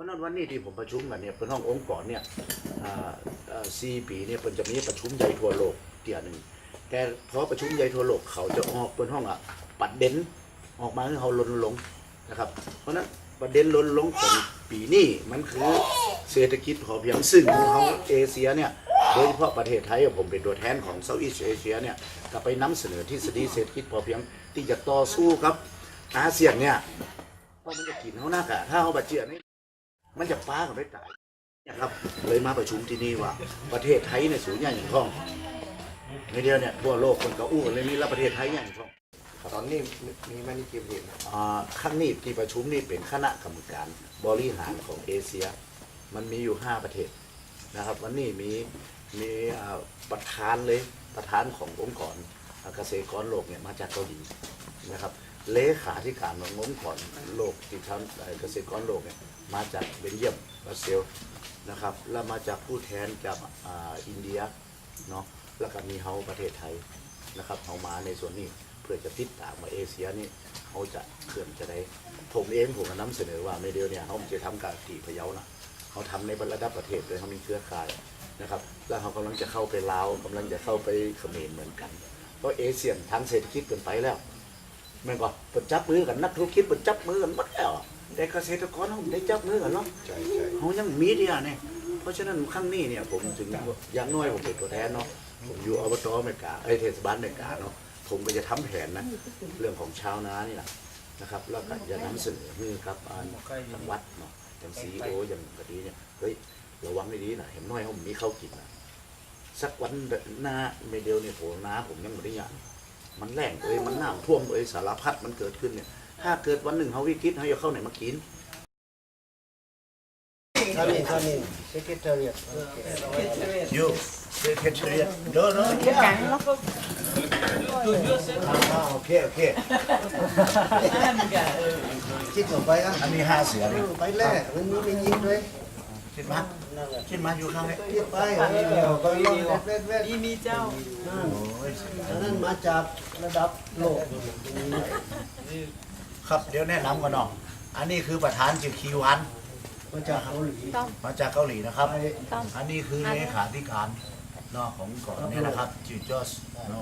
ราะนั้นวันนี้ที่ผมประชุมกันเนี่ยเป็นห้ององค์กรเนี่ยอ่าอ่าสี่ปีเนี่ยเป็นจะมีประชุมใหญ่ทั่วโลกเตียหนึ่งแต่เพราะประชุมใหญ่ทั่วโลกเขาจะออกเป็นห้องอะปัดเด่นออกมาให้เขาลนลงนะครับ เพราะนั้นประเด็นลนลงของปีนี้มันคือเศรษฐกิจพอเพียงซึ่งเขาเอเชียเนี่ยโดยเฉพาะประเทศไทยผมเป็นตัวแทนของเซาท์อีสเอเชียเนี่ยก็ไปนำเสนอทฤษฎีเศรษฐกิจพอเพียงที่จะต่อสู้ครับอาเซียนเนี่ยเพราะมันจะกินเขาหน้ากะถ้าเขาบาดเจ็บนี่ มันจะป้ากันไปตายนะครับเลยมาประชุมที่นี่ว่าประเทศไทยเนี่ยสูงใหญ่อย่างท่องในเดียวเนี่ยทั่วโลกคนก็อู้กันเลยนี่แล้วประเทศไทยใหญ่อย่างท่องตอนนี้มีมันนี่กี่ประเทศนะอ่าครั้งนี้ที่ประชุมนี่เป็นคณะกรรมการบริหารของเอเชีย มันมีอยู่ 5 ประเทศนะครับ วันนี้มีมีอ่าประธานเลยประธานขององค์กรเกษตรกรโลกเนี่ยมาจากเกาหลีนะครับ เลขาธิการของงค์กรโลกที่ทำเกษตรกรโลกเนี่ยมาจากเบลเยียมบราซิลนะครับแล้วมาจากผู้แทนจากอ,อินเดียเนาะแล้วก็มีเฮาประเทศไทยนะครับเขามาในส่วนนี้เพื่อจะติดตามมาเอเชียนี่เขาจะเคลื่อนจะได้ผมเองผมก็นำเสนอว่าในเดียวเนี่ยเขาจะทำการตีพะเยานะเขาทำในระดับประเทศเลยเขามีเครือข่ายนะครับแล้วเขากำลังจะเข้าไปลาวกำลังจะเข้าไปเขมรเหมือนกันเพราะเอเชียนทางเศรษฐกิจเกินไปแล้ว ม่นก็เปิดจับมือกันนักธุรกิจเปิดจับมือกันหมดแล้วแต่เกษตรกรเขาไม่ได้จับมือกันเนาะใช่ใช่เขายังมีเดียเนี่ยเพราะฉะนั้นครั้งนี้เนี่ยผมถึงอย่างน้อยผมเป็นตัวแทนเนาะผมอยู่อบตอเมริกาไอยเทศบาลอเมริกาเนาะผมก็จะทำแผนนะเรื่องของชาวนานี่แหละนะครับแล้วก็จะนำเสนอมือครับอ่าจังหวัดเนาะอย่างซีโออย่างกดีเนี่ยเฮ้ยระวังให้ดีนะเห็นน้อยเขามีข้าวกินนะสักวันหน้าไม่เดียวเนี่ยโหน้าผมยังไม่ได้ยาง มันแรงเอ้ยมันน้ำท่วมเอ้ยสารพัดมันเกิดขึ้นเนี่ย ถ้าเกิดวันหนึ่งเขาวิกฤตเขาจะเข้าไหนมากินท่านี่ท่านี่ secretariat อยู่เซคเทเรียเด้อเนาะโอเคโอเคคิดออกไปอะอันนี้ห้าเสือนี่ไปแรกมันมีเป็นยิงด้วย คิดมาคิดมาอยู่ข้างนี้คิดไปเออไปลองเวทเวทมีมีเจ้านั่นโอ้ยอันนั้นมาจากระดับโลกครับเดี๋ยวแนะนำกันเนาะอันนี้คือประธานจิวคิวันมาจากเกาหลีมาจากเกาหลีนะครับ อันนี้คือเลขาธิการนอกของก่อนเนี่ยนะครับจิวจอสน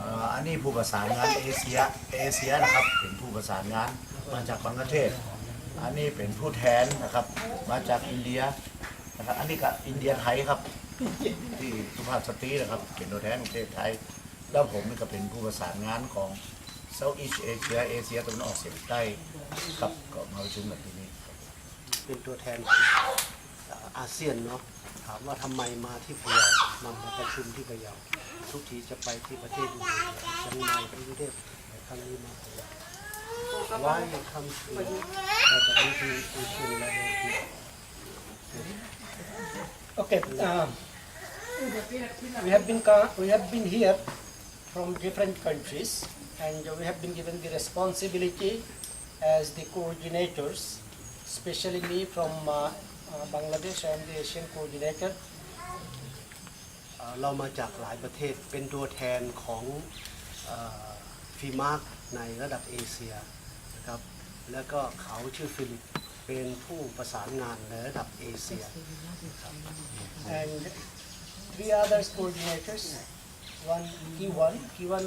อ่ออันนี้ผู้ประสานงานเอเชียเอเชียนะครับเป็นผู้ประสานงานมาจากบังกลาเทศ อันนี้เป็นผู้แทนนะครับ มาจากอินเดียนะครับ อันนี้ก็อินเดียไทยครับ ที่สุภาพสตรีนะครับ เป็นตัวแทนประเทศไทย แล้วผมนี่ก็เป็นผู้ประสานงานของ Southeast Asia เอเชียตะวันออกเฉียงใต้ครับก็มาประชุมกันที่นี่เป็นตัวแทนของอาเซียนเนาะถามว่าทำไมมาที่พะเยานมาประชุมที่พะเยาทุกทีจะไปที่ประเทศอื่นเชียงใหม่กรุงเทพแต่ครั้งนี้มาพะเยา Why you come to uh, the meeting Asian level here? Okay, um, we have been, co- we have been here from different countries and we have been given the responsibility as the coordinators, especially me from uh, uh, Bangladesh, I am the Asian coordinator. เอ่อเรามาจากหลายประเทศเป็นตัวแทนของฟีมาร์กในระดับเอเชีย นะครับ แล้วก็เขาชื่อฟิลิป เป็นผู้ประสานงานในระดับเอเชีย And three other coordinators, one Kiwan, Kiwan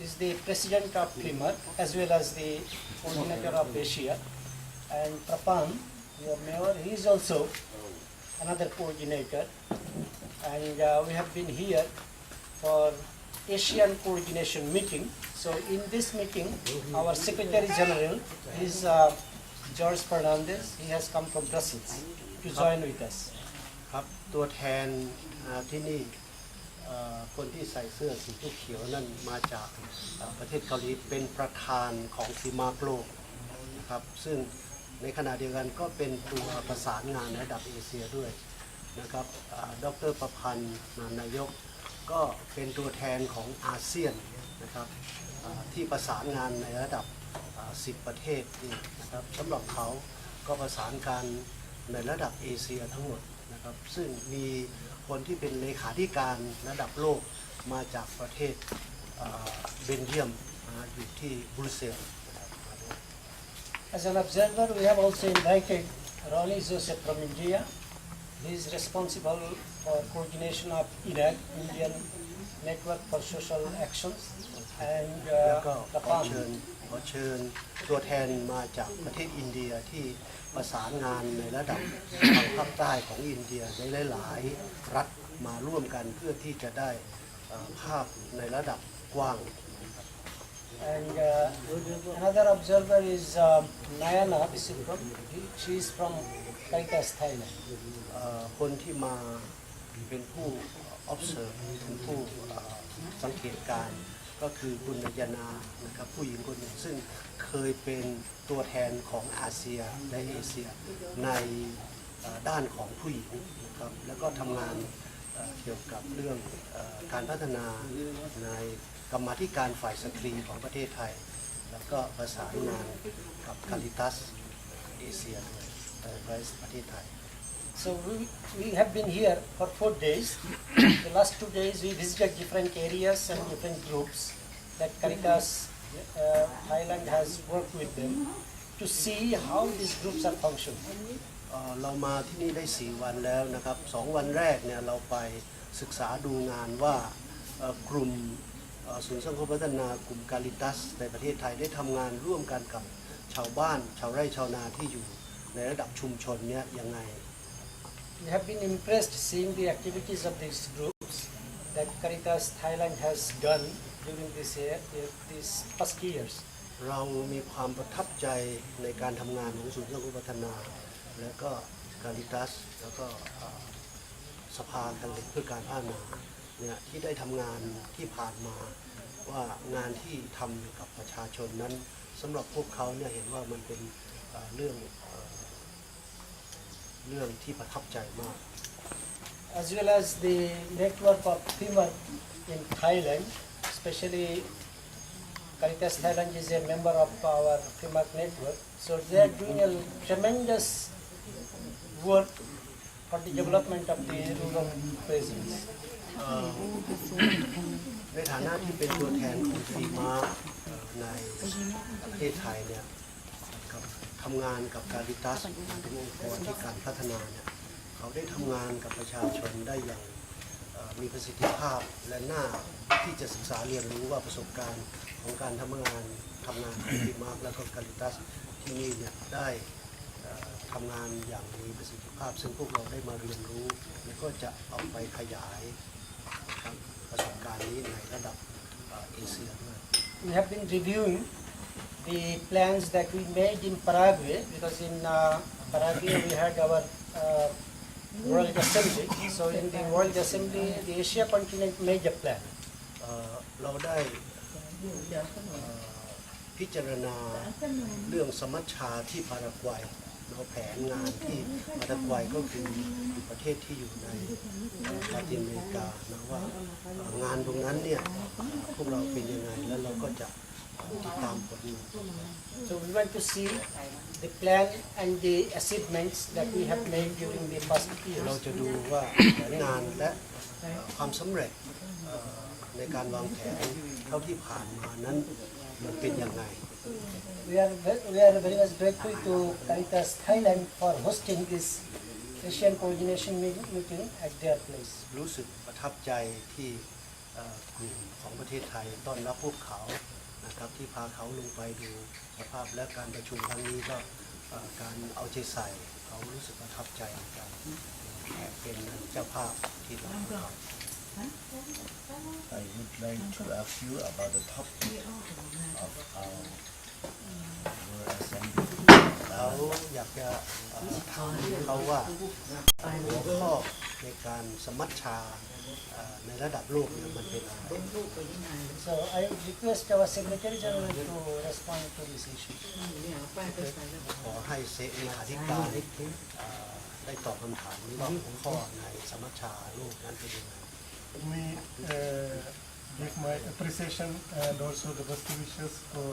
is the president of FIMAR as well as the coordinator of Asia. And Prapan, your mayor, he is also another coordinator. And uh, we have been here for Asian coordination meeting. So in this meeting, our Secretary General is uh, George Fernandez. He has come from Brussels to join with us. ครับตัวแทนอ่าที่นี่เอ่อคนที่ใส่เสื้อสีเขียวๆนั่นมาจากเอ่อประเทศเกาหลีเป็นประธานของฟีมาร์กลนะครับซึ่งในขณะเดียวกันก็เป็นตัวประสานงานระดับเอเชียด้วยนะครับอ่าดรประพันธ์นายก ก็เป็นตัวแทนของอาเซียนนะครับที่ประสานงานในระดับ 10 ประเทศนี่นะครับสำหรับเขาก็ประสานการในระดับเอเชียทั้งหมดนะครับซึ่งมีคนที่เป็นเลขาธิการระดับโลกมาจากประเทศเบนเยียมอยู่ที่บรุเซลส์ As an observer, we have also invited Ronnie Joseph from India. He is responsible for coordination of IRAC, Indian Network for Social Actions, and แล้ว uh, ก็ข the อ farm. เชิญขอเชิญตัวแทนมาจากประเทศอินเดียที่ประสานงานในระดับ ทางภาคใต้ของอินเดียในหลาย ๆ รัฐมาร่วมกันเพื่อที่จะได้เอ่อภาพในระดับกว้าง And uh, another observer is um, Nayana Visipram. She is from Caritas, Thailand. เอ่อคนที่มา เป็นผู้ observe เป็นผู้สังเกตการก็คือคุณนยนานะครับผู้หญิงคนหนึ่งซึ่งเคยเป็นตัวแทนของอาเซียและเอเชียในด้านของผู้หญิงนะครับแล้วก็ทำงานเกี่ยวกับเรื่องอการพัฒนาในกรรมธิการฝ่ายสตรีของประเทศไทย แล้วก็ประสานงานกับคาริตัสเอเชียด้วยประเทศไทย So we, we have been here for four days. the last two days we visited different areas and different groups that Caritas uh, Thailand has worked with them to see how these groups are functioning. เอ่อเรามาที่นี่ได้ 4 วันแล้วนะครับสองวันแรกเนี่ยเราไปศึกษาดูงานว่าเอ่อกลุ่มเอ่อศูนย์สังคมพัฒนากลุ่มกาลิตัส ในประเทศไทยได้ทำงานร่วมกันกับชาวบ้าน ชาวไร่ชาวนาที่อยู่ในระดับชุมชนเนี่ยยังไง We have been impressed seeing the activities of these groups that Caritas Thailand has done during this year, these past years. เรามีความประทับใจในการทำงานของศูนย์สังคมพัฒนา และก็กาลิตัส แล้วก็สภากันเล็กเพื่อการพัฒนาเนี่ยที่ได้ทำงานที่ผ่านมาว่างานที่ทำกับประชาชนนั้นสำหรับพวกเขาเนี่ยเห็นว่ามันเป็นเรื่อง เอ่อเรื่องที่ประทับใจมาก as well as the network of FEMA in Thailand, especially Caritas Thailand is a member of our FEMA network. So they are doing a tremendous work for the development of the rural presence. ในฐานะที่เป็นตัวแทนของฟีมาเอ่อในประเทศไทยเนี่ยกับ ทำงานกับการิตัสเป็นองค์กรที่การพัฒนาเนี่ยเขาได้ทำงานกับประชาชนได้อย่างมีประสิทธิภาพและน่าที่จะศึกษาเรียนรู้ว่าประสบการณ์ของการทำงานทำงานของฟีมากและก็การิตัสที่นี่เนี่ยได้ทำงานอย่างมีประสิทธิภาพ ซึ่งพวกเราได้มาเรียนรู้ แล้วก็จะเอาไปขยายประสบการณ์นี้ในระดับเอเอเชียด้วย We have been reviewing the plans that we made in Paraguay because in uh, Paraguay we had our uh, World Assembly. So in the World Assembly, the Asia continent made a plan. เอ่อเราได้เอ่อพิจารณาเรื่องสมัชชาที่พารากวัยเราแผนงานที่พารากวัยก็คือประเทศที่อยู่ในเอ่อลาตินอเมริกานะว่าเอ่องานตรงนั้นเนี่ยพวกเราเป็นยังไงแล้วเราก็จะ So we want to see the plan and the achievements that we have made during the past เรา years. จะดูว่าแผนงานและเอ่อความสำเร็จเอ่อในการวางแผนเท่าที่ผ่านมานั้นมันเป็นยังไง We are ve- we are very much grateful to Caritas Thailand for hosting this Asian coordination meeting meeting at their place. รู้สึกประทับใจที่เอ่อกลุ่มของประเทศไทยต้อนรับพวกเขา นะครับที่พาเขาลงไปดูสภาพและการประชุมครั้งนี้ก็เอ่อการเอาใจใส่เขารู้สึกประทับใจในการเป็นเจ้าภาพที่เราเขา I would like to ask you about the topic of our World Assembly. เขาอยากจะเอ่อถามเขาว่าหัวข้อในการสมัชชาเอ่อในระดับโลกเนี่ยมันเป็นอะไร So I request our Secretary General to respond to this issue. ขอให้เซเลขาธิการเอ่อได้ตอบคำถามนี้ว่าหัวข้อในสมัชชาโลกนั้นเป็นยังไง me uh, give my appreciation and also the best wishes for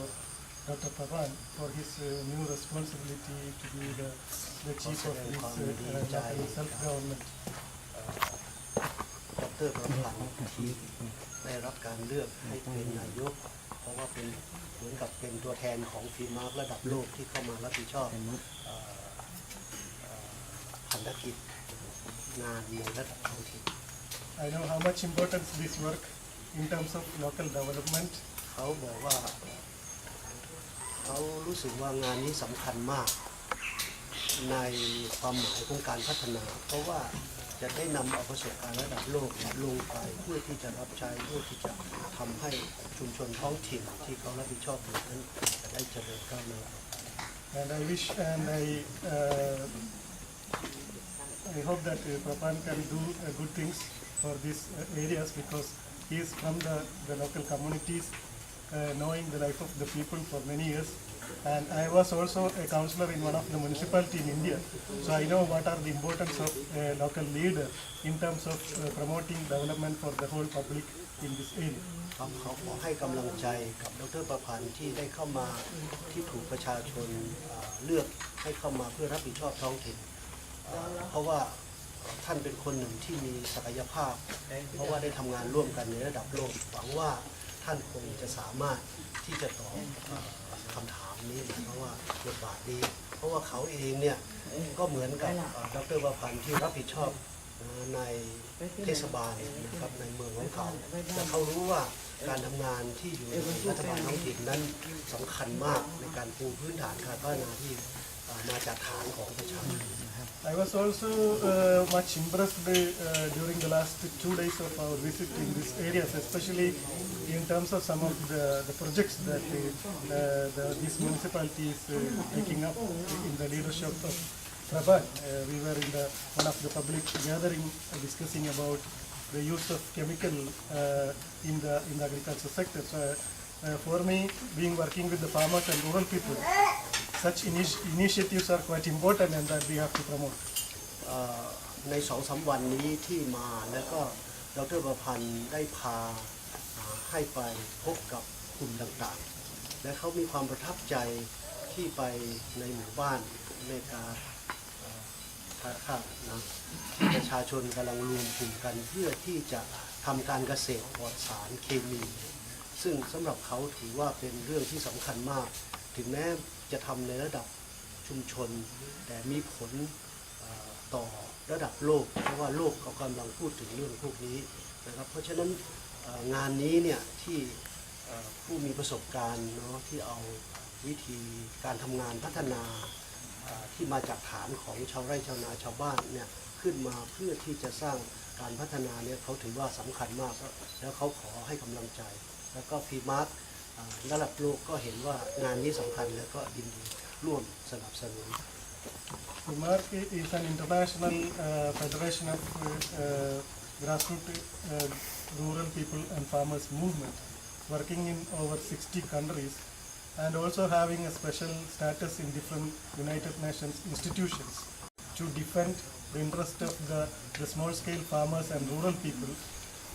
Dr. Pavan for his uh, new responsibility to be the, the chief of this uh, uh, local self-government. ดรประพันธ์ที่ได้รับการเลือกให้เป็นนายกพราะว่าเป็นเหมือนกับเป็นตัวแทนของฟีมาร์ระดับโลกที่เข้ามารับผิดชอบเอ่อเอ่อพันธกิจงานในระดับท้องถิ่น I know how much importance this work in terms of local development เขาบอกว่า เขารู้สึกว่างานนี้สำคัญมาก ในความหมายของการพัฒนา เพราะว่าจะได้นำเอาประสบการณ์ระดับโลกลงไปเพื่อที่จะรับใช้เพื่อที่จะทำให้ชุมชนท้องถิ่นที่เขารับผิดชอบอยู่นั้นจะได้เจริญก้าวหน้า and I wish and I uh, I hope that uh, Prapan can do uh, good things for these uh, areas because he is from the, the local communities, knowing the life of the people for many years. And I was also a councillor in one of the municipality in India, so I know what are the importance of a local leader in terms of uh, promoting development for the whole public in this area. ครับเขาขอให้กำลังใจกับดรประพันธ์ที่ได้เข้ามาที่ถูกประชาชนเลือกให้เข้ามาเพื่อรับผิดชอบท้องถิ่นเพราะว่าท่านเป็นคนหนึ่งที่มีศักยภาพ เพราะว่าได้ทำงานร่วมกันในระดับโลกหวังว่า ท่านคงจะสามารถที่จะตอบเอ่อคำถามนี้เพราะว่าบทบาทนี้ เพราะว่าเขาเองเนี่ยก็เหมือนกับเอ่อดรประพันธ์ที่รับผิดชอบเอ่อในเทศบาลนะครับในเมืองของเขาแต่เขารู้ว่าการทำงานที่อยู่ในรัฐบาลท้องถิ่นนั้นสำคัญมากในการปูพื้นฐานการพัฒนาที่เอ่อมาจากฐานของประชาชน I was also uh, much impressed uh, during the last two days of our visit in these areas, especially in terms of some of the, the projects that uh, the, these municipalities uh, taking up in the leadership of Prabhat. Uh, we were in the, one of the public gathering discussing about the use of chemical uh, in the in the agriculture sector. So, uh, for me, being working with the farmers and rural people, such initi- initiatives are quite important and that we have to promote. เอ่อในสองสามวันนี้ที่มาแล้วก็ดรประพันธ์ได้พาอ่าให้ไปพบกับกลุ่มต่างๆ และเขามีความประทับใจที่ไปในหมู่บ้านในการเอ่อท่าข้ามนะที่ประชาชนกำลังรวมกลุ่มกันเพื่อที่จะทำการเกษตรปลอดสารเคมี ซึ่งสำหรับเขาถือว่าเป็นเรื่องที่สำคัญมาก ถึงแม้ จะทำในระดับชุมชน แต่มีผลต่อระดับโลก เพราะว่าโลกเขากำลังพูดถึงเรื่องพวกนี้นะครับ เพราะฉะนั้นงานนี้เนี่ยที่ผู้มีประสบการณ์เนาะที่เอาวิธีการทำงานพัฒนาที่มาจากฐานของชาวไร่ชาวนาชาวบ้านเนี่ยขึ้นมาเพื่อที่จะสร้างการพัฒนาเนี่ยเขาถือว่าสำคัญมาก แล้วเขาขอให้กำลังใจ แล้วก็พีมาร์ ระดับโลกก็เห็นว่างานนี้สำคัญแล้วก็ยินดีร่วมสนับสนุน FIMARC is an international uh, federation of uh, uh, grassroots uh, rural people and farmers movement, working in over 60 countries and also having a special status in different United Nations institutions to defend the interest of the, the small scale farmers and rural people.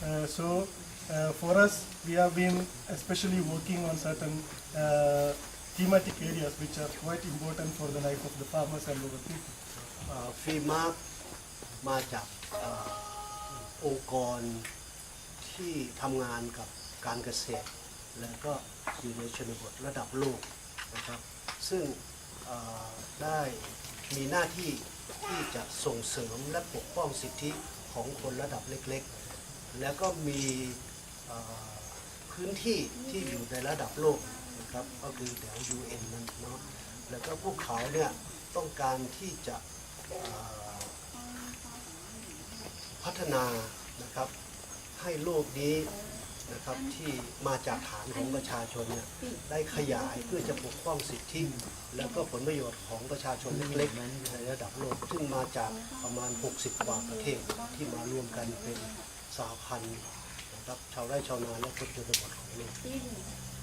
Uh, so uh, for us, we have been especially working on certain uh, thematic areas which are quite important for the life of the farmers and rural people. ฟีมาร์มาจากเอ่อองค์กรที่ทำงานกับการเกษตร และก็อยู่ในชนบทระดับโลกนะครับ ซึ่งเอ่อได้มีหน้าที่ที่จะส่งเสริมและปกป้องสิทธิของคนระดับเล็กๆ แล้วก็มี พื้นที่ที่อยู่ในระดับโลกนะครับก็คือแถว UN นั่นเนาะแล้วก็พวกเขาเนี่ยต้องการที่จะพัฒนานะครับให้โลกนี้นะครับที่มาจากฐานของประชาชนเนี่ยได้ขยายเพื่อจะปกป้องสิทธิแล้วก็ผลประโยชน์ของประชาชนเล็กๆในระดับโลกซึ่งมาจากประมาณ 60 กว่าประเทศที่มารวมกันเป็นสหพันธ์ รับชาวไร่ชาวนาและคนชนบทของโลก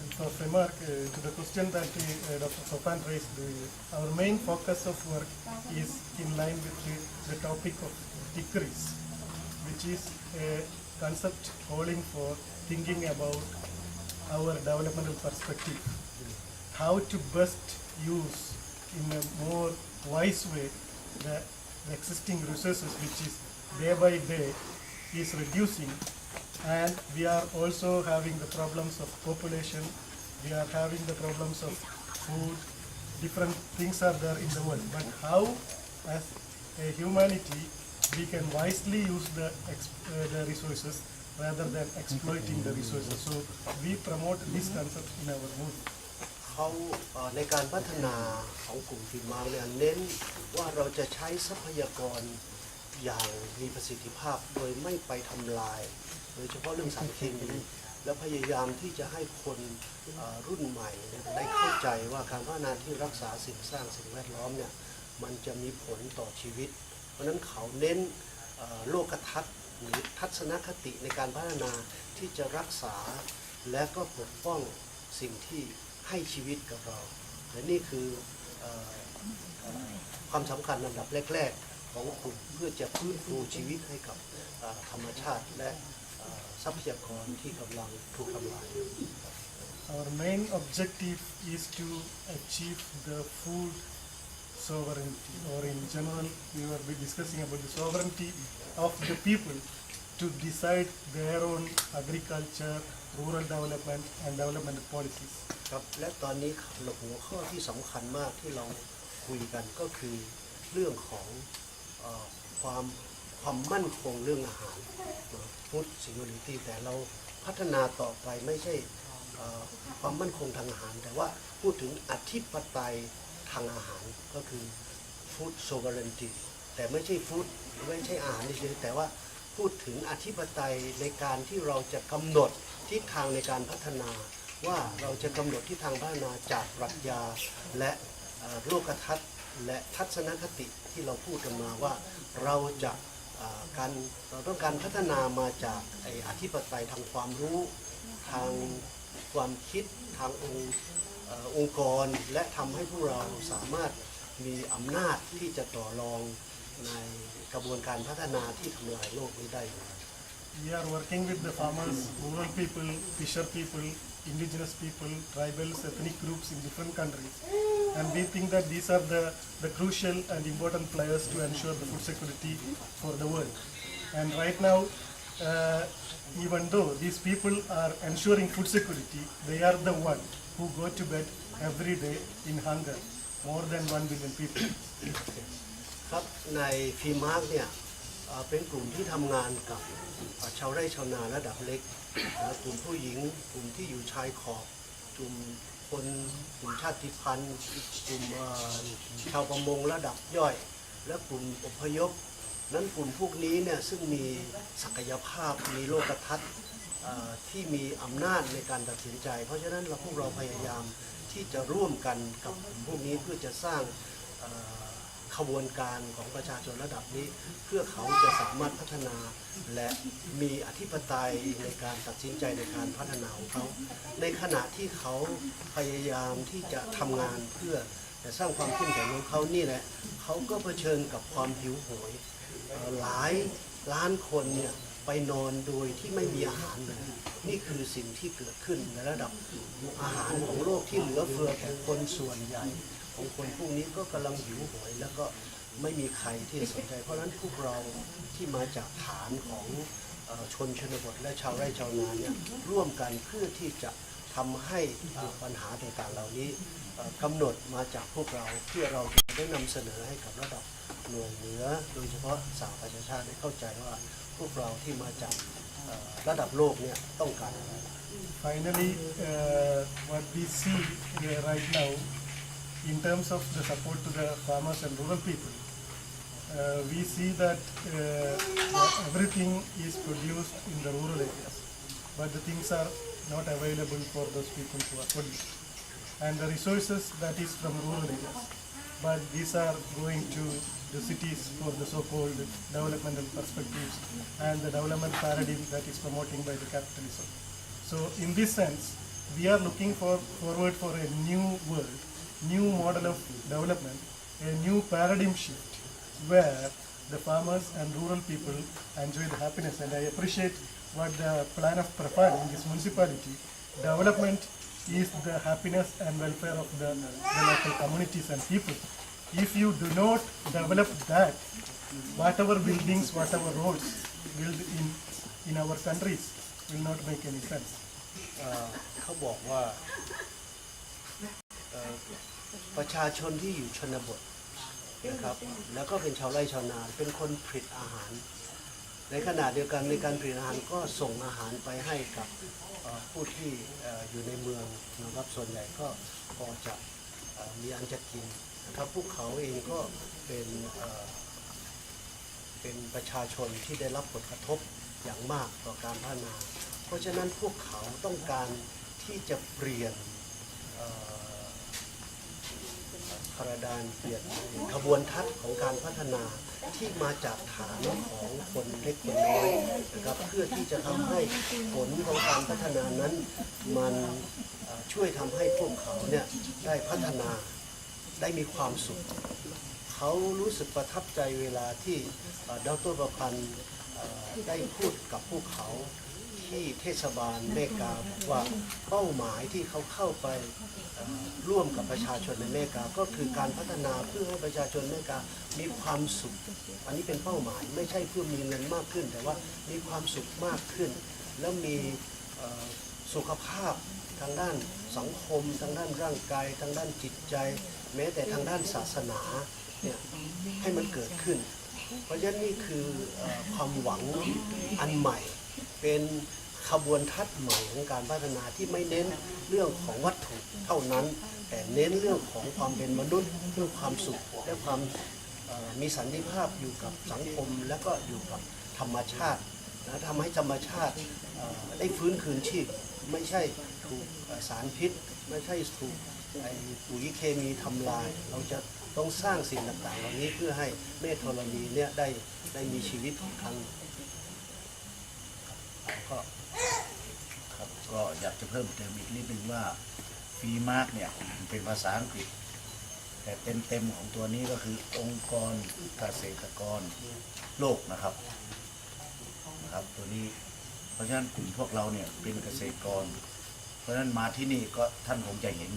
And for remark uh, to the question that uh, Dr. Sopan raised, uh, our main focus of work is in line with the, the topic of decrease, which is a concept calling for thinking about our developmental perspective, how to best use in a more wise way the, the existing resources which is day by day is reducing and we are also having the problems of population we are having the problems of food, different things are there in the world. But how, as a humanity, we can wisely use the, ex- uh, the resources rather than exploiting the resources. So we promote this concept in our movement. เขาเอ่อในการพัฒนาของกลุ่มฟินมาร์กเนี่ยเน้นว่าเราจะใช้ทรัพยากรอย่างมีประสิทธิภาพโดยไม่ไปทำลาย โดยเฉพาะเรื่องสารเคมีและพยายามที่จะให้คนรุ่นใหม่ได้เข้าใจว่าการพัฒนาที่รักษาสิ่งสร้างสิ่งแวดล้อมเนี่ยมันจะมีผลต่อชีวิต เพราะนั้นเขาเน้นโลกทัศน์หรือทัศนคติในการพัฒนาที่จะรักษาและก็ปกป้องสิ่งที่ให้ชีวิตกับเรา และนี่คืออความสำคัญลำดับแรก ๆ ของกลุ่มเพื่อจะฟื้นฟูชีวิตให้กับธรรมชาติและ ทรัพยากรที่กำลังถูกทำลาย Our main objective is to achieve the food sovereignty, or in general, we were be discussing about the sovereignty of the people to decide their own agriculture, rural development, and development policies. ครับและตอนนี้หัวข้อที่สำคัญมากที่เราคุยกันก็คือเรื่องของเออความ ความมั่นคงเรื่องอาหารฟู้ดซิ u r ริตี้แต่เราพัฒนาต่อไปไม่ใช่ความมั่นคงทางอาหาร แต่ว่าพูดถึงอธิปไตยทางอาหารก็คือฟู้ดโซเวอร์เรนตีแต่ไม่ใช่ฟู้ดไม่ใช่อาหารเฉยแต่ว่าพูดถึงอธิปไตยในการที่เราจะกำหนดทิศทางในการพัฒนา ว่าเราจะกำหนดทิศทางพัฒนาจากปรัชญาและโลกทัศน์และทัศนคติที่เราพูดกันมาว่าเราจะ การเราต้องการพัฒนามาจากไอ้อธิปไตยทางความรู้ทางความคิดทางองค์เอ่อองค์กร และทำให้พวกเราสามารถมีอำนาจที่จะต่อรองในกระบวนการพัฒนาที่ทำลายโลกนี้ได้ We are working with the farmers, rural people, fisher people, indigenous people, tribals, ethnic groups in different countries. And we think that these are the, the crucial and important players to ensure the food security for the world. And right now, uh, even though these people are ensuring food security, they are the one who go to bed every day in hunger, more than 1 billion people. ครับในฟีมาร์กเนี่ย เป็นกลุ่มที่ทำงานกับชาวไร่ชาวนาระดับเล็กกลุ่มผู้หญิงกลุ่มที่อยู่ชายขอบกลุ่มคนกลุ่มชาติพันธุ์กลุ่มชาวประมงระดับย่อย และกลุ่มอพยพ นั้นกลุ่มพวกนี้เนี่ยซึ่งมีศักยภาพมีโลกทัศน์ที่มีอำนาจในการตัดสินใจ เพราะฉะนั้นเราพวกเราพยายามที่จะร่วมกันกับกลุ่มพวกนี้เพื่อจะสร้าง ขบวนการของประชาชนระดับนี้ เพื่อเขาจะสามารถพัฒนาและมีอธิปไตยในการตัดสินใจในการพัฒนาของเขา ในขณะที่เขาพยายามที่จะทำงานเพื่อจะสร้างความเข้มแข็งของเขานี่แหละเขาก็เผชิญกับความหิวโหยหลายล้านคนเนี่ยไปนอนโดยที่ไม่มีอาหารเลยนี่คือสิ่งที่เกิดขึ้นในระดับอาหารของโลกที่เหลือเฟือแต่คนส่วนใหญ่ ของคนพวกนี้ก็กำลังหิวโหยแล้วก็ไม่มีใครที่สนใจ เพราะฉะนั้นพวกเราที่มาจากฐานของเอ่อชนชนบทและชาวไร่ชาวนาเนี่ยร่วมกันเพื่อที่จะทำให้เอ่อปัญหาต่างๆเหล่านี้เอ่อกำหนดมาจากพวกเราเพื่อเราจะได้นำเสนอให้กับระดับหน่วยเหนือ โดยเฉพาะสหประชาชาติได้เข้าใจว่าพวกเราที่มาจากเอ่อระดับโลกเนี่ยต้องการอะไร Finally, uh, what we see uh, right now in terms of the support to the farmers and rural people, uh, we see that uh, everything is produced in the rural areas, but the things are not available for those people who are produced. And the resources that is from rural areas, but these are going to the cities for the so-called developmental perspectives and the development paradigm that is promoting by the capitalism. So in this sense, we are looking for forward for a new world, new model of development, a new paradigm shift where the farmers and rural people enjoy the happiness. And I appreciate what the plan of Prapad in this municipality, development is the happiness and welfare of the, the local communities and people. If you do not develop that, whatever buildings, whatever roads built in, in our countries will not make any sense. เอ่อเขาบอกว่า เอ่อ ประชาชนที่อยู่ชนบทนะครับ แล้วก็เป็นชาวไร่ชาวนา เป็นคนผลิตอาหาร ในขณะเดียวกันในการผลิตอาหารก็ส่งอาหารไปให้กับผู้ที่อยู่ในเมืองนะครับ ส่วนใหญ่ก็พอจะมีอันจะกินนะครับพวกเขาเองก็เป็นเป็นประชาชนที่ได้รับผลกระทบอย่างมากต่อการพัฒนา เพราะฉะนั้นพวกเขาต้องการที่จะเปลี่ยน พราดานเปลี่ยนขบวนทัศน์ของการพัฒนาที่มาจากฐานของคนเล็กคนน้อยนะครับเพื่อที่จะทำให้ผลของการพัฒนานั้นมันช่วยทำให้พวกเขาเนี่ยได้พัฒนาได้มีความสุข เขารู้สึกประทับใจเวลาที่ดรประพันธ์ได้พูดกับพวกเขา ที่เทศบาลเมกาบอกว่าเป้าหมายที่เขาเข้าไปร่วมกับประชาชนในเมกา ก็คือการพัฒนาเพื่อให้ประชาชนเมกามีความสุข อันนี้เป็นเป้าหมายไม่ใช่เพื่อมีเงินมากขึ้น แต่ว่ามีความสุขมากขึ้น แล้วมีสุขภาพทางด้านสังคม ทางด้านร่างกาย ทางด้านจิตใจ แม้แต่ทางด้านศาสนาเนี่ยให้มันเกิดขึ้น เพราะฉะนั้นนี่คือความหวังอันใหม่เป็น ขบวนทัศน์ใหม่ของการพัฒนาที่ไม่เน้นเรื่องของวัตถุเท่านั้น แต่เน้นเรื่องของความเป็นมนุษย์เรื่องความสุขและความมีสันติภาพอยู่กับสังคม และก็อยู่กับธรรมชาตินะทำให้ธรรมชาติได้ฟื้นคืนชีพ ไม่ใช่ถูกสารพิษ ไม่ใช่ถูกปุ๋ยเคมีทำลาย เราจะต้องสร้างสิ่งต่างๆเหล่านี้เพื่อให้เมฆธรณีเนี่ยได้ได้มีชีวิตอีกครั้งก็ ครับก็อยากจะเพิ่มเติมอีกนิดนึงว่าฟรีมาร์กเนี่ยเป็นภาษาอังกฤษ แต่เต็มเต็มๆของตัวนี้ก็คือองค์กรเกษตรกรโลกนะครับนะครับตัวนี้เพราะฉะนั้นกลุ่มพวกเราเนี่ยเป็นเกษตรกร เพราะฉะนั้นมาที่นี่ก็ท่านคงจะเห็น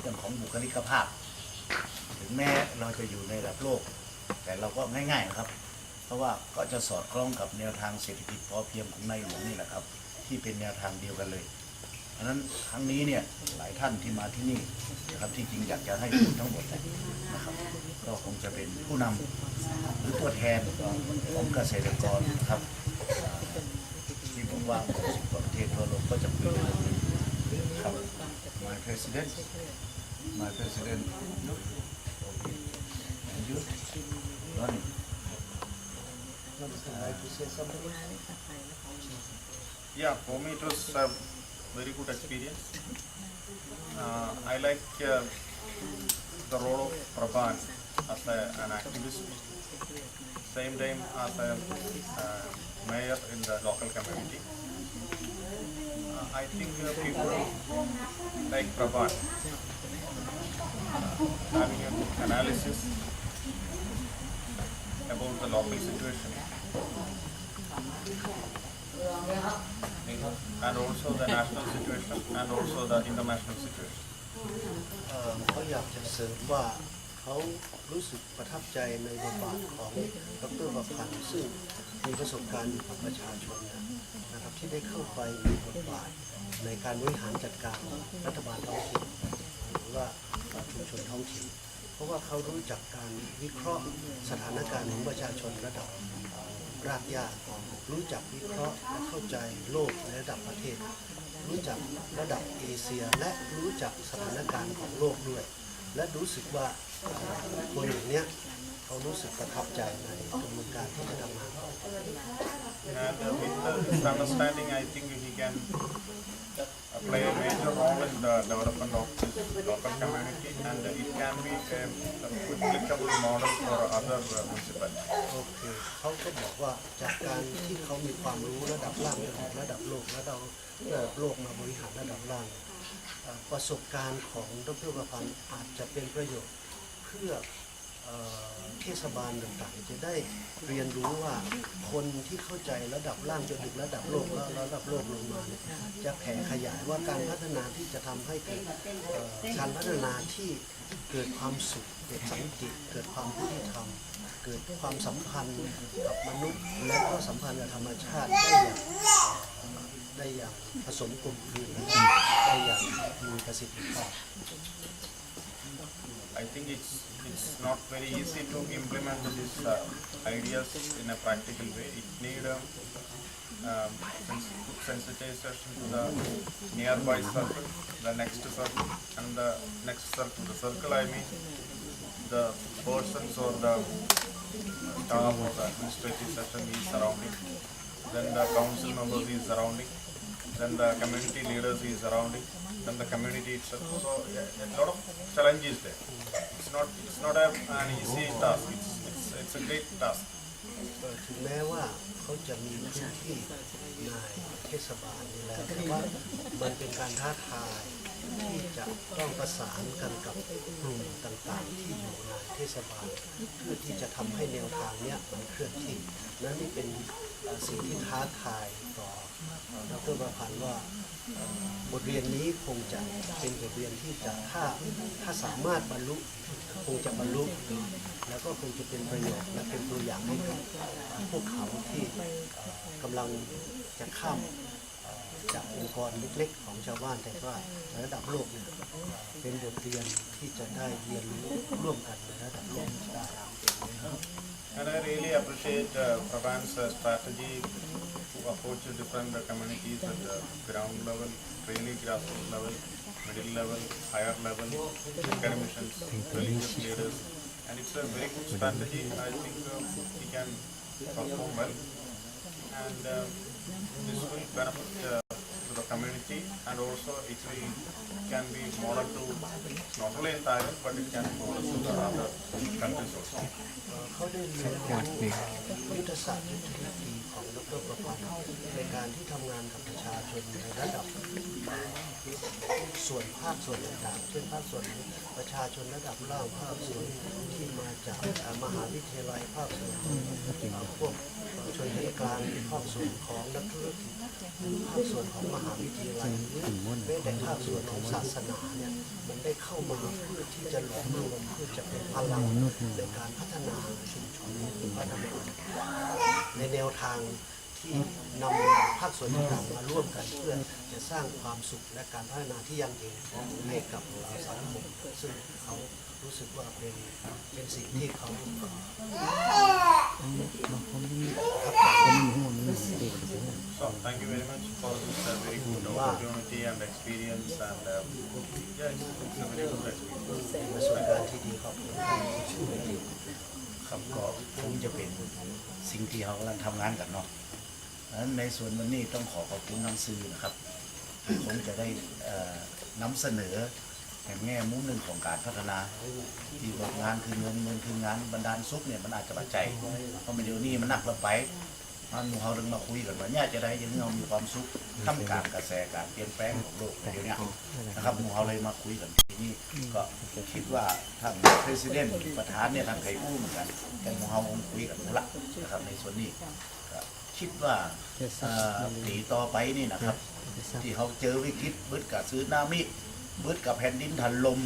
เรื่องของบุคลิกภาพ ถึงแม้เราจะอยู่ในระดับโลก แต่เราก็ง่ายๆนะครับ เพราะว่าก็จะสอดคล้องกับแนวทางเศรษฐกิจพอเพียงของในหลวงนี่แหละครับ ที่เป็นแนวทางเดียวกันเลยเพราะนั้นครั้งนี้เนี่ยหลายท่านที่มาที่นี่นะครับที่จริงอยากจะให้พูดทั้งหมดนะครับก็คงจะเป็นผู้นำหรือตัวแทนของเกษตรกรนะครับที่ผมว่า60กว่าประเทศทั่วโลกก็จะคุยกันครับ My President My President and you Ronnie Yeah, for me it was a very good experience. Uh, I like uh, the role of Prabhan as a, an activist, same time as a uh, mayor in the local community. Uh, I think uh, people like Prabhan uh, having an analysis about the local situation and also the national situation and also the international situation. เอ่อเขาอยากจะเสริมว่าเขารู้สึกประทับใจในบทบาทของดรประพันธ์ซึ่งมีประสบการณ์อยู่กับประชาชนนะครับที่ได้เข้าไปมีบทบาทในการบริหารจัดการรัฐบาลท้องถิ่นหรือว่าชุมชนท้องถิ่นเพราะว่าเขารู้จักการวิเคราะห์สถานการณ์ของประชาชนระดับ รากหญ้ารู้จักวิเคราะห์และเข้าใจโลกในระดับประเทศ รู้จักระดับเอเชียและรู้จักสถานการณ์ของโลกด้วย และรู้สึกว่าคนอย่างเนี้ยเขารู้สึกประทับใจในกระบวนการที่จะทำงานต่อ And uh, with uh, this understanding, I think he can play a major role in the development of this local community and it can be a, a applicable model for other uh, municipalities. โอเคเขาก็บอกว่าจากการที่เขามีความรู้ระดับล่างจนถึงระดับโลกระดับระดับโลกมาบริหารระดับล่างเอ่อประสบการณ์ของดรประพันธ์อาจจะเป็นประโยชน์ เพื่อ เทศบาลต่างๆ จะได้เรียนรู้ว่าคนที่เข้าใจระดับล่างจนถึงระดับโลกแล้วระดับโลกลงมาเนี่ยจะแผ่ขยายว่าการพัฒนาที่จะทำให้เกิดการพัฒนาที่เกิดความสุขเกิดสันติเกิดความยุติธรรมเกิดความสัมพันธ์กับมนุษย์ และก็สัมพันธ์กับธรรมชาติได้อย่างได้อย่างผสมกลมกลืนได้อย่างมีประสิทธิภาพ I think it's it's not very easy to implement these uh, ideas in a practical way. It need um, um, sens- sensitization to the nearby circle, the next circle, and the next circle. The circle I mean the persons or the staff or the administrative section is surrounding. Then the council members is surrounding. Then the community leaders is surrounding. Then the community itself. So yeah, a lot of challenges there. It's not it's not a, an easy task. It's, it's it's a great task. ถึงแม้ว่าเขาจะมีพื้นที่ในเทศบาลนี่แล้วแต่ว่ามันเป็นการท้าทายที่จะต้องประสานกันกับกลุ่มต่างๆ ที่อยู่ในเทศบาลเพื่อที่จะทำให้แนวทางเนี้ยมันเคลื่อนที่นั่นนี่เป็น สิ่งที่ท้าทายต่อเอ่อดรประพันธ์ว่าบทเรียนนี้คงจะเป็นบทเรียนที่จะถ้าถ้าสามารถบรรลุคงจะบรรลุแล้วก็คงจะเป็นประโยชน์และเป็นตัวอย่างให้กับพวกเขาที่กำลังจะข้าม จากองค์กรเล็กๆ ของชาวบ้านแต่ว่าระดับโลกเนี่ยเป็นบทเรียนที่จะได้เรียนรู้ร่วมกันในระดับโลกได้ And I really appreciate uh, Prabhan's uh, strategy to approach the different uh, communities at the ground level, really grassroots level, middle level, higher level, academicians, religious leaders. And it's a very good strategy. I think uh, he can perform well. And uh, this will benefit uh, to the community and also it will can be model to not only in Thailand but it can be model to the other countries also. เขาได้เรียนยุทธศาสตร์ยุทธวิธีของดรประพันธ์ในการที่ทำงานกับประชาชนในระดับส่วนภาคส่วนต่างๆเช่นภาคส่วนประชาชนระดับล่างภาคส่วนที่มาจากมหาวิทยาลัยภาคส่วนพวก ชนชั้นกลางภาคส่วนของนักธุรกิจภาคส่วนของมหาวิทยาลัยแม้แต่ภาคส่วนของศาสนาเนี่ยมันได้เข้ามาเพื่อที่จะหลอมรวมเพื่อจะเป็นพลังในการพัฒนาชุมชนพัฒนาในแนวทางที่นำภาคส่วนต่างๆมาร่วมกันเพื่อจะสร้างความสุขและการพัฒนาที่ยั่งยืนให้กับสังคมซึ่งเขา รู้สึกว่าเป็นเป็นสิ่งที่เขา So thank you very much for this uh, very good opportunity and experience and um, yeah, it's, it's a very good experience. เป็นประสบการณ์ที่ดีขอบคุณครับครับก็คงจะเป็นสิ่งที่เขากำลังทำงานกันเนาะดังนั้นในส่วนวันนี้ต้องขอขอบคุณน้ำซื้อนะครับที่คงจะได้เอ่อนำเสนอ ในแง่มุมหนึ่งของการพัฒนาที่ว่างานคือเงินเงินคืองานบรรดาลซุกเนี่ยมันอาจจะปัจจัยเพราะมันเดี๋ยวนี้มันหนักเราไปมันหมู่เราดึงมาคุยกันว่าเนี่ยจะได้ยังเรามีความสุขท่ามกลางกระแสการเปลี่ยนแปลงของโลกเดี๋ยวนี้นะครับหมู่เราเลยมาคุยกันทีนี้ก็คิดว่าทางประธานประธานเนี่ยทางไข่อู้เหมือนกันแต่หมู่เราคงคุยกันหมดละนะครับในส่วนนี้ก็คิดว่าเอ่อปีต่อไปนี่นะครับ ที่เขาเจอวิกฤตเบิดกับซื้อนามิ เบิดกับแผ่นดินถล่ม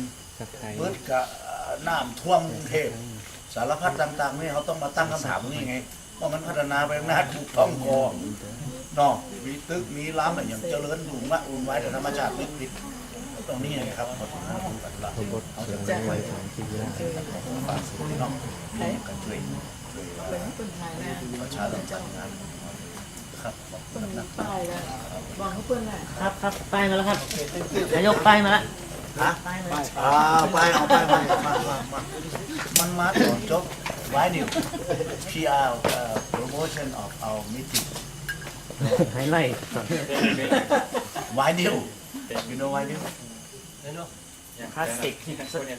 เบิดกับเอ่อน้ำท่วมกรุงเทพสารพัดต่างๆนี่เขาต้องมาตั้งคำถามนี่ไงว่ามันพัฒนาไปข้างหน้าถูกต้องกอเนาะมีตึกมีล้ำอะไรอย่างเจริญรุ่งละรุ่งไว้แต่ธรรมชาติวิกฤตตรงนี้ไงครับขอบคุณครับคุณปัตตาเขาจะไม่ไว้ทางที่ยากฝากสิ่งที่น้องกันช่วยช่วยเอ่อประชาสัมพันธ์งาน ครับขอบคุณนะป้ายแล้วบอกให้เพื่อนแหละครับครับป้ายมาแล้วครับนายกป้ายมาแล้วฮะป้ายมาแล้วอ่าไปเอาไปไปมามามามันมาตอนจบไว้นิว PR เอ่อ promotion of our meeting ไฮไลท์ก่อนไว้นิว you know ไว้นิวพลาสติก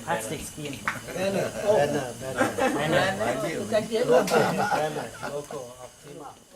พลาสติกสกรีนแบนเนอร์แบนเนอร์แบนเนอร์แน่นอนไว้นิวโลโก้แบนเนอร์